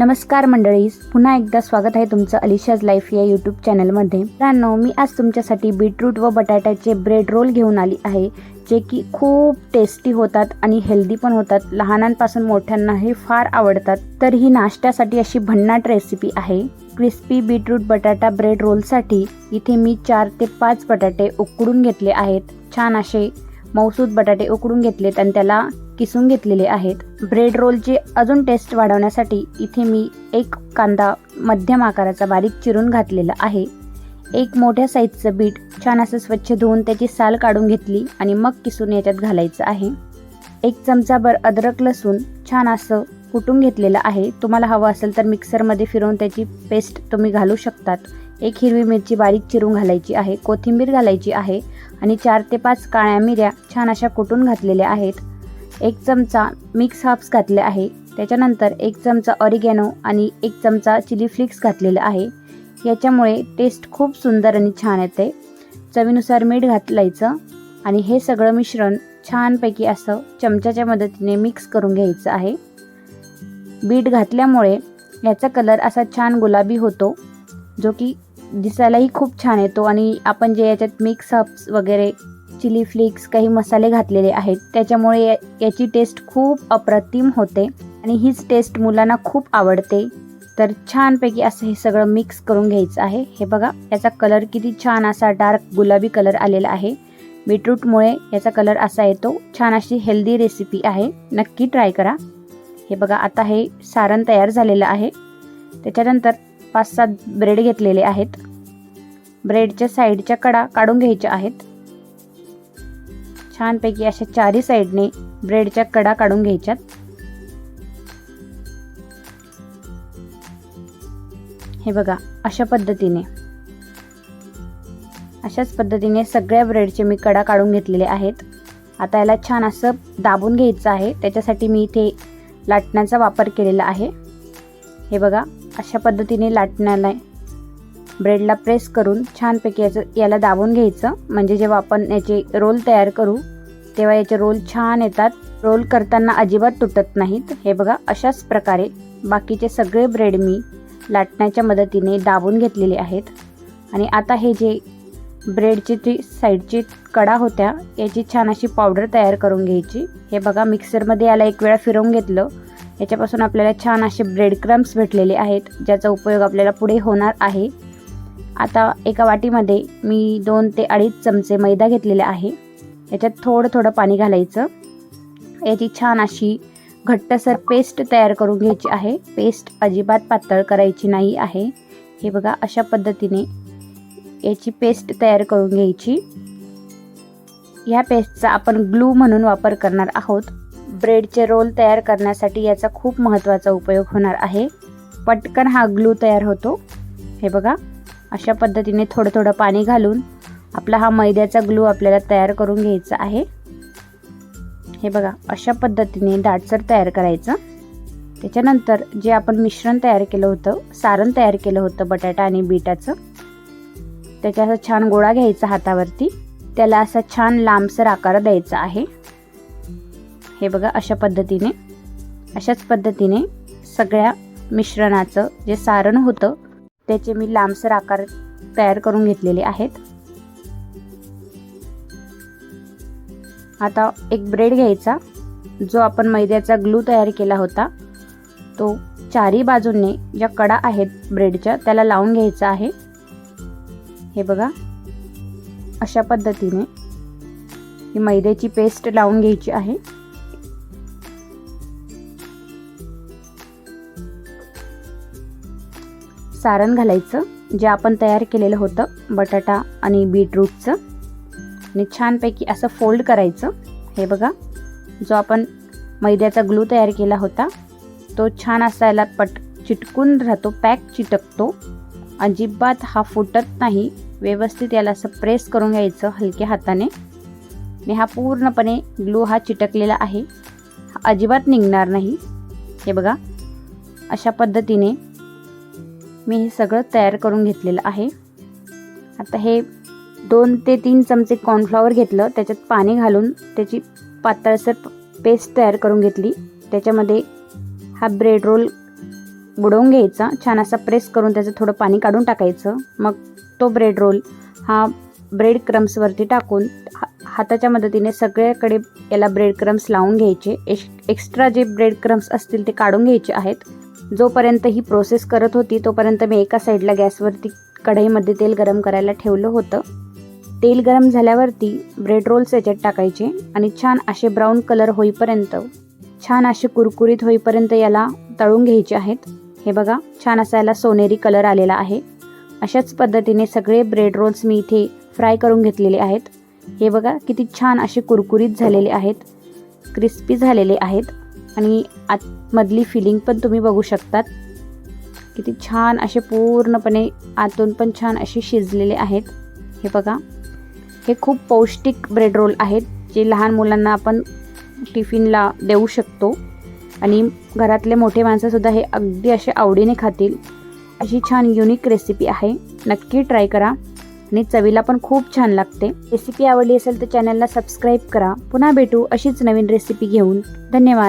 नमस्कार मंडळी पुन्हा एकदा स्वागत आहे तुमचं अलिशाज लाईफ या यूट्यूब चॅनलमध्ये. मित्रांनो मी आज तुमच्यासाठी बीटरूट व बटाट्याचे ब्रेड रोल घेऊन आली आहे जे की खूप टेस्टी होतात आणि हेल्दी पण होतात. लहानांपासून मोठ्यांना हे फार आवडतात. तर ही नाश्त्यासाठी अशी भन्नाट रेसिपी आहे. क्रिस्पी बीटरूट बटाटा ब्रेड रोलसाठी इथे मी चार ते पाच बटाटे उकडून घेतले आहेत. छान असे मौसूद बटाटे उकडून घेतलेत आणि त्याला किसून घेतलेले आहेत. ब्रेड रोलची अजून टेस्ट वाढवण्यासाठी इथे मी एक कांदा मध्यम आकाराचा बारीक चिरून घातलेला आहे. एक मोठ्या साईजचं बीट छान असं स्वच्छ धुवून त्याची साल काढून घेतली आणि मग किसून याच्यात घालायचं आहे. एक चमचाभर अद्रक लसूण छान असं कुटून घेतलेलं आहे. तुम्हाला हवं असेल तर मिक्सरमध्ये फिरवून त्याची पेस्ट तुम्ही घालू शकतात. एक हिरवी मिरची बारीक चिरून घालायची आहे. कोथिंबीर घालायची आहे आणि चार ते पाच काळ्या मिऱ्या छान अशा कुटून घातलेल्या आहेत. एक चमचा मिक्स हर्ब्स घातले आहे. त्याच्यानंतर एक चमचा ऑरिगॅनो आणि एक चमचा चिली फ्लिक्स घातलेला आहे. याच्यामुळे टेस्ट खूप सुंदर आणि छान येते. चवीनुसार मीठ घातलायचं आणि हे सगळं मिश्रण छानपैकी असं चमच्याच्या मदतीने मिक्स करून घ्यायचं आहे. बीट घातल्यामुळे याचा कलर असा छान गुलाबी होतो जो की दिसायलाही खूप छान येतो आणि आपण जे याच्यात मिक्स हब्स वगैरे चिली फ्लेक्स काही मसाले घातलेले आहेत. त्याच्यामुळे या- याची टेस्ट खूप अप्रतिम होते आणि हीच टेस्ट मुलांना खूप आवडते. तर छानपैकी असं हे सगळं मिक्स करून घ्यायचं आहे. हे बघा याचा कलर किती छान असा डार्क गुलाबी कलर आलेला आहे. बीटरूटमुळे याचा कलर असा येतो. छान अशी हेल्दी रेसिपी आहे. नक्की ट्राय करा. हे बघा आता हे सारण तयार झालेलं आहे. त्याच्यानंतर पाच सात ब्रेड घेतलेले आहेत. ब्रेडच्या साईडच्या कडा काढून घ्यायच्या आहेत. छानपैकी अशा चारी साईडने ब्रेडच्या कडा काढून घ्यायच्यात. हे बघा अशा पद्धतीने. अशाच पद्धतीने सगळ्या ब्रेडचे मी कडा काढून घेतलेले आहेत. आता याला छान असं दाबून घ्यायचं आहे. त्याच्यासाठी मी इथे लाटण्याचा वापर केलेला आहे. हे बघा अशा पद्धतीने लाटण्याला ब्रेडला प्रेस करून छानपैकी याचं याला दाबून घ्यायचं. म्हणजे जेव्हा आपण याचे रोल तयार करू तेव्हा याचे रोल छान येतात. रोल करताना अजिबात तुटत नाहीत. हे बघा अशाच प्रकारे बाकीचे सगळे ब्रेड मी लाटण्याच्या मदतीने दाबून घेतलेले आहेत. आणि आता हे जे ब्रेडची जी साईडची कडा होत्या याची छान अशी पावडर तयार करून घ्यायची. हे बघा मिक्सरमध्ये याला एक वेळा फिरवून घेतलं. याच्यापासून आपल्याला छान असे ब्रेड क्रम्स भेटलेले आहेत ज्याचा उपयोग आपल्याला पुढे होणार आहे. आता एका वाटीमध्ये मी दोन ते अडीच चमचे मैदा घेतलेले आहे. याच्यात थोडं थोडं पाणी घालायचं. याची छान अशी घट्टसर पेस्ट तयार करून घ्यायची आहे. पेस्ट अजिबात पातळ करायची नाही आहे. हे बघा अशा पद्धतीने याची पेस्ट तयार करून घ्यायची. ह्या पेस्टचा आपण ग्लू म्हणून वापर करणार आहोत. ब्रेडचे रोल तयार करण्यासाठी याचा खूप महत्त्वाचा उपयोग होणार आहे. पटकन हा ग्लू तयार होतो. हे बघा. अशा पद्धतीने थोडं थोडं पाणी घालून आपला हा मैद्याचा ग्लू आपल्याला तयार करून घ्यायचा आहे. हे बघा अशा पद्धतीने दाटसर तयार करायचं. त्याच्यानंतर जे आपण मिश्रण तयार केलं होतं सारण तयार केलं होतं बटाटा आणि बीटाचं त्याच्या असा छान गोळा घ्यायचा हातावरती. त्याला असा छान लांबसर आकार द्यायचा आहे. हे बघा अशा पद्धतीने. अशाच पद्धतीने सगळ्या मिश्रणाचं जे सारण होतं त्याचे मी लांबसर आकार तयार करून घेतलेले आहेत. आता एक ब्रेड घ्यायचा जो आपण मैद्याचा ग्लू तयार केला होता. तो चारी बाजूंनी ज्या कडा आहेत ब्रेडच्या त्याला लावून घ्यायचा आहे. हे बघा अशा पद्धतीने ही मैद्याची पेस्ट लावून घ्यायची आहे. सारण घालायचं जे आपण तयार केलेलं होतं बटाटा आणि बीटरूटचं. आणि छानपैकी असं फोल्ड करायचं. हे बघा जो आपण मैद्याचा ग्लू तयार केला होता तो छान असायला पट चिटकून राहतो पॅक चिटकतो. अजिबात हा फुटत नाही. व्यवस्थित याला असं प्रेस करून घ्यायचं हलक्या हाताने. आणि हा पूर्णपणे ग्लू हा चिटकलेला आहे. हा अजिबात निघणार नाही. हे बघा अशा पद्धतीने मी हे सगळं तयार करून घेतलेलं आहे. आता हे दोन ते तीन चमचे कॉर्नफ्लॉवर घेतलं त्याच्यात पाणी घालून त्याची पातळसर पेस्ट तयार करून घेतली. त्याच्यामध्ये हा ब्रेड रोल बुडवून घ्यायचा. छान असा प्रेस करून त्याचं थोडं पाणी काढून टाकायचं. मग तो ब्रेड रोल हा ब्रेड क्रम्सवरती टाकून हा हाताच्या मदतीने सगळ्याकडे याला ब्रेड क्रम्स लावून घ्यायचे. एश एक्स्ट्रा जे ब्रेड क्रम्स असतील ते काढून घ्यायचे आहेत. जोपर्यंत ही प्रोसेस करत होती तोपर्यंत मी एका साईडला गॅसवरती कढईमध्ये तेल गरम करायला ठेवलं होतं. तेल गरम झाल्यावरती ब्रेड रोल्स याच्यात टाकायचे आणि छान असे ब्राऊन कलर होईपर्यंत छान असे कुरकुरीत होईपर्यंत याला तळून घ्यायचे आहेत. हे बघा छान असा याला सोनेरी कलर आलेला आहे. अशाच पद्धतीने सगळे ब्रेड रोल्स मी इथे फ्राय करून घेतलेले आहेत. हे बघा किती छान असे कुरकुरीत झालेले आहेत क्रिस्पी झालेले आहेत. आणि मधली फिलिंग पण तुम्ही बघू शकतात. किती छान असे पूर्णपणे आतून पण छान असे शिजलेले आहेत. हे बघा. हे खूप पौष्टिक ब्रेड रोल आहेत जे लहान मुलांना आपण टिफिनला देऊ शकतो. आणि घरातले मोठे माणसंसुद्धा हे अगदी असे आवडीने खातील. अशी छान युनिक रेसिपी आहे. नक्की ट्राय करा. आणि चवीला पण खूप छान लागते. रेसिपी आवडली असेल तर चॅनलला सबस्क्राईब करा. पुन्हा भेटू अशीच नवीन रेसिपी घेऊन. धन्यवाद.